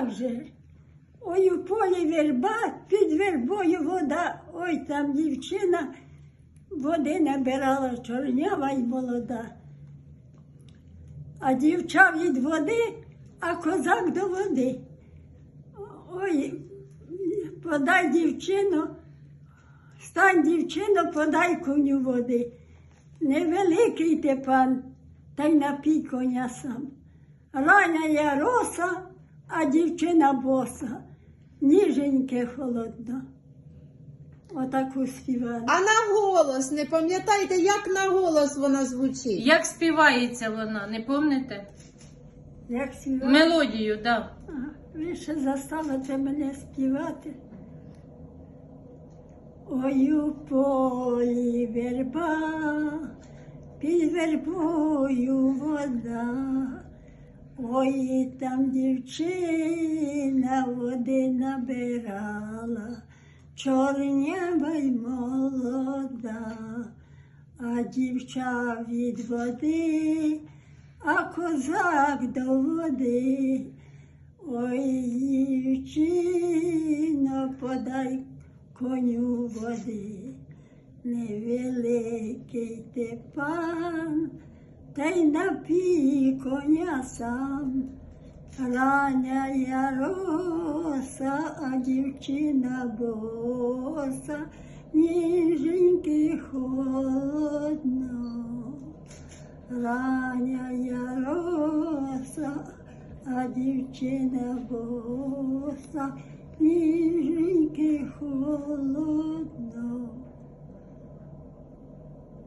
як же? Ой, у полі верба, під вербою вода. Ой, там дівчина води набирала чорнява й молода. А дівча від води, а козак до води. Ой, подай дівчину, стань дівчино, подай коню води. Невеликий ти пан, та й напій коня сам. Рання я роса, а дівчина боса, ніженьке холодно. Отаку співали. А на голос не пам'ятаєте, як на голос вона звучить? Як співається вона, не помните? Як співали? Мелодію, так. Да. Ага, Ви ще заставите мене співати. Ой, у полі верба, під вербою вода. Ой, там дівчина води набирала, чорнява й молода, а дівча від води, а козак до води. Ой, дівчино, подай коню води, невеликий ти пан, та й напій коня сам. Я роса, а дівчина боса, ніженьки. Рання я роса, а дівчина боса, ніженьки холодно.